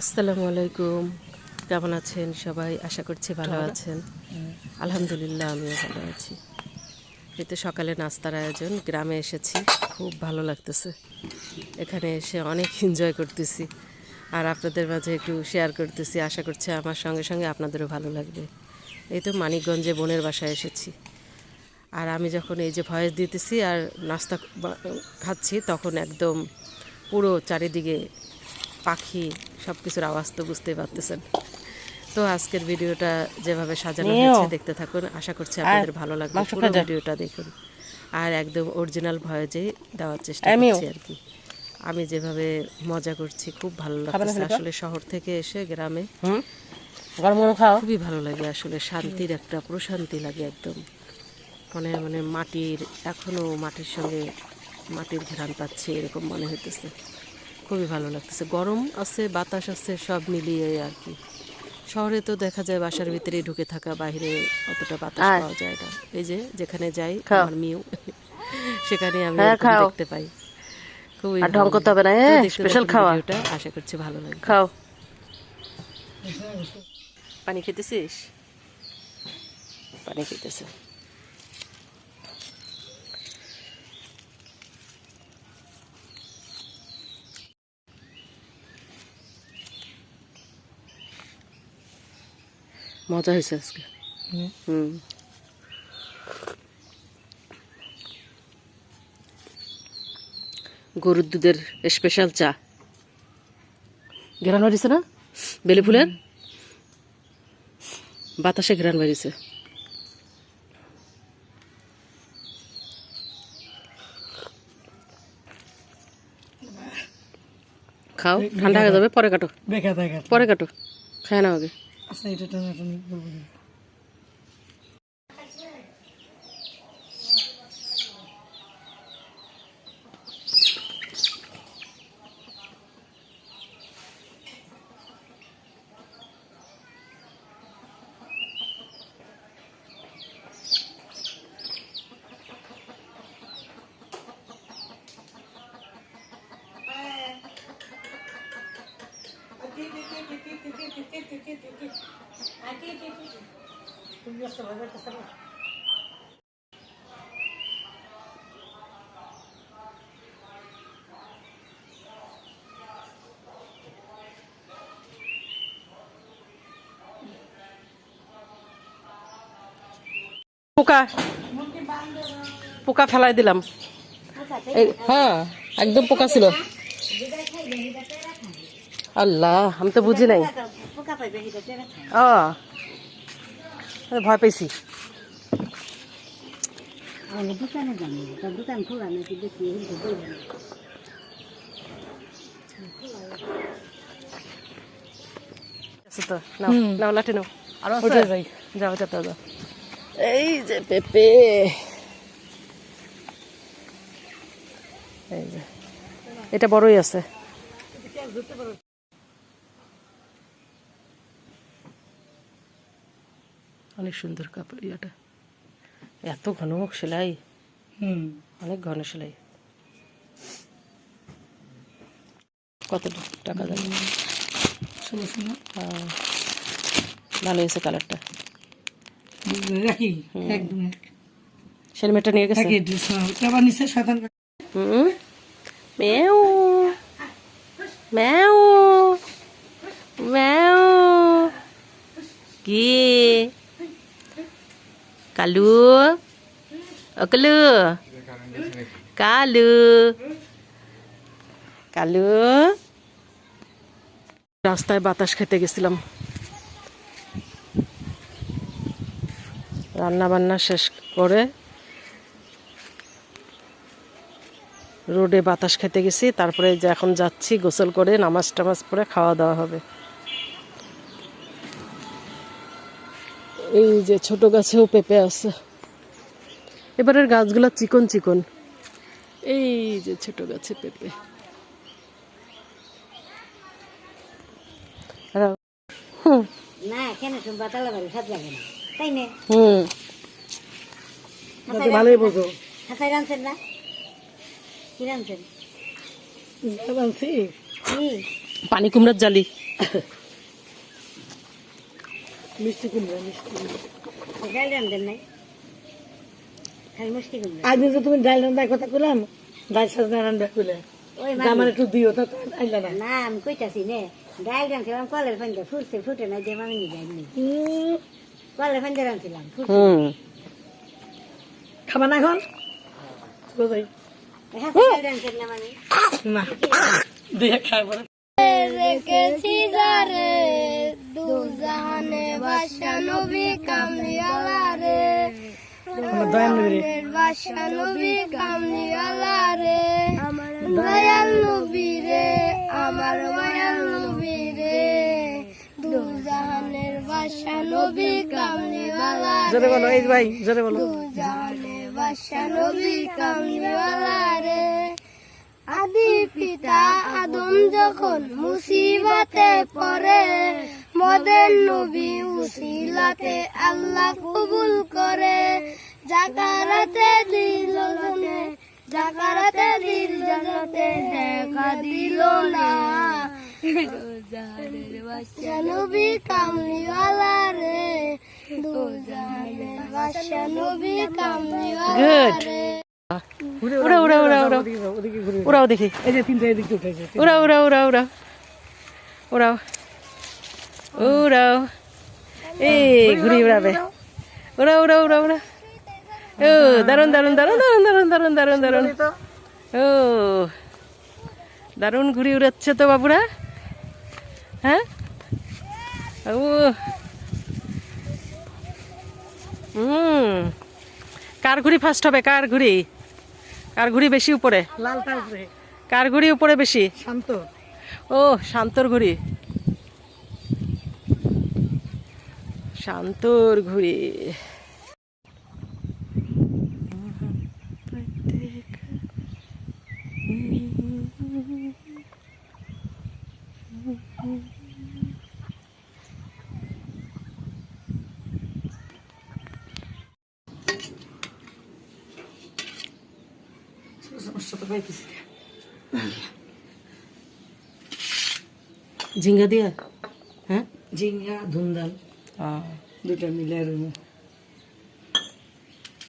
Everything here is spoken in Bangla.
আসসালামু আলাইকুম। কেমন আছেন সবাই? আশা করছি ভালো আছেন। আলহামদুলিল্লাহ আমিও ভালো আছি। এই তো সকালে নাস্তার আয়োজন। গ্রামে এসেছি। খুব ভালো লাগতেছে। এখানে এসে অনেক এনজয় করতেছি। আর আপনাদের মাঝে একটু শেয়ার করতেছি। আশা করছি আমার সঙ্গে সঙ্গে আপনাদেরও ভালো লাগবে। এই তো মানিকগঞ্জে বোনের বাসায় এসেছি। আর আমি যখন এই যে ভয়েস দিতেছি আর নাস্তা খাচ্ছি তখন একদম পুরো চারিদিকে পাখি সব কিছুর আওয়াজ তো বুঝতেই পারতেছেন। তো আজকের ভিডিওটা যেভাবে সাজানো হয়েছে দেখতে থাকুন। আশা করছি আপনাদের ভালো লাগবে। পুরো ভিডিওটা দেখুন। আর একদম অরিজিনাল ভয়েজেই দেওয়ার চেষ্টা করছি আর কি। আমি যেভাবে মজা করছি খুব ভালো লাগছে আসলে শহর থেকে এসে গ্রামে খুবই ভালো লাগে আসলে। শান্তির একটা প্রশান্তি লাগে একদম। মানে মানে মাটির এখনও মাটির সঙ্গে মাটির ঘেরান পাচ্ছে এরকম মনে হইতেছে। খুবই ভালো লাগতেছে। গরম আছে বাতাস আছে সব মিলিয়ে আর কি শহরে তো দেখা যায় বাসার ভিতরেই ঢুকে থাকা বাইরে অতটা বাতাস পাওয়া যায় না। এই যে যেখানে যাই আমার মিউ সেখানে আমি হ্যাঁ। দেখতে পাই। খুবই আর ঢং করতে হবে না, দেখতে special খাওয়া। ভিডিওটা, আশা করছি ভালো লাগবে। খাও। পানি খেতেছিস? পানি খেতেছে। মজা হয়েছে আজকে। হুম। গরুর দুধের স্পেশাল চা। ঘেরান বাড়িছে না? বেলি ফুলের? বাতাসে ঘেরান বাড়িছে খাও ঠান্ডা হয়ে যাবে পরে কাটো। পরে কাটো। খায় না আগে। আচ্ছা এটা টানাটানি করব না। পোকা। পোকা ফেলাই দিলাম। হ্যাঁ একদম পোকা ছিল। আল্লাহ আমি তো বুঝি নাই। ও ভয় পেয়েছি তো নাও নাও লাঠি নাও। আরও উঠে আছে? যাই যাও যাও যাও এই যে পেঁপে। এই যে এটা বড়ই আছে। অনেক সুন্দর কাপড় ইয়াটা। এত ঘন সেলাই? হুম। অনেক ঘন সেলাই। কত টাকা ষোলোশো না ভালো হয়েছে কালারটা। রাখি একদম এক। সেলমেটটা নিয়ে গেছে? রাখি ড্রেস আবার নিচে শয়তান হুম। ম্যাও ম্যাও ম্যাও কি কালু ও কালু কালু কালু রাস্তায় বাতাস খেতে গেছিলাম। রান্না বান্না শেষ করে রোডে বাতাস খেতে গেছি, তারপরে যে এখন যাচ্ছি গোসল করে নামাজ টামাজ পরে খাওয়া দাওয়া হবে। এই যে ছোট গাছেও পেঁপে আছে। এবারের গাছগুলো চিকন চিকন। এই যে ছোট গাছে পেঁপে। পানি কুমড়ার জালি। মিষ্টি কুমড়া মিষ্টি কুমড়া ডাল রান্ধেন নাই। খালি মুষ্টি কুমড়া আজ যে তুমি ডাল রান্নার কথা কইলাম ডাল সাজনা রান্না কইলে ওই আমার একটু দিও তো আইলা না। না আমি কইতাছি নে ডাল রাঁধছিলাম কলের পানিতে ফুটছে ফুটে না দিয়ে মামি যাইনি কলের পানিতে রাঁধছিলাম হুম। খাবা না এখন? চলো যাই। ডাল রাঁধছেন না দিয়ে খাই রেখেছি যারে দুজাহানে বাসা নবী কামলিওয়ালা রে আমার দয়াল নবী রে বাসা নবী কামলিওয়ালা রে আমার দয়াল নবী রে আমার দয়াল নবী রে দুজাহানের বাসা নবী কামলিওয়ালা জোরে বলো এই ভাই জোরে বলো। দুজাহানের বাসা নবী কামলিওয়ালা রে আদি পিতা আদম যখন মুসিবাতে পড়ে মদের নবী উসিলাতে আল্লাহ কবুল করে। জাকারাতে দিল জাকারাতে দিল জগতে দেখা দিল না। নবী কামলিওয়ালা রে দুজাহানের বাদশা নবী কামলিওয়ালা রে উড়া উড়া উড়া উড়া উড়াও দেখি। এই যে তিনটা এদিকে উঠেছে উড়াও উড়াও উড়াও উড়াও উড়াও উড়াও এই ঘুরি উড়াবে উড়াও উড়াও উড়াও উড়া ও দারুণ দারুণ দারুণ দারুণ দারুণ দারুণ দারুণ দারুণ ও দারুণ ঘুরি উড়াচ্ছে তো বাবুরা। হ্যাঁ? ও। হুম। কার ঘুড়ি ফার্স্ট হবে? কার ঘুড়ি? কার ঘুড়ি বেশি উপরে? লাল উপরে কার ঘুড়ি উপরে বেশি? শান্ত। ও শান্তর ঘুড়ি। শান্তর ঘুড়ি। তো পাইতেছি ঝিঙ্গা দিয়া হ্যাঁ ঝিঙ্গা ধুমধান দুটা মিলে রুমে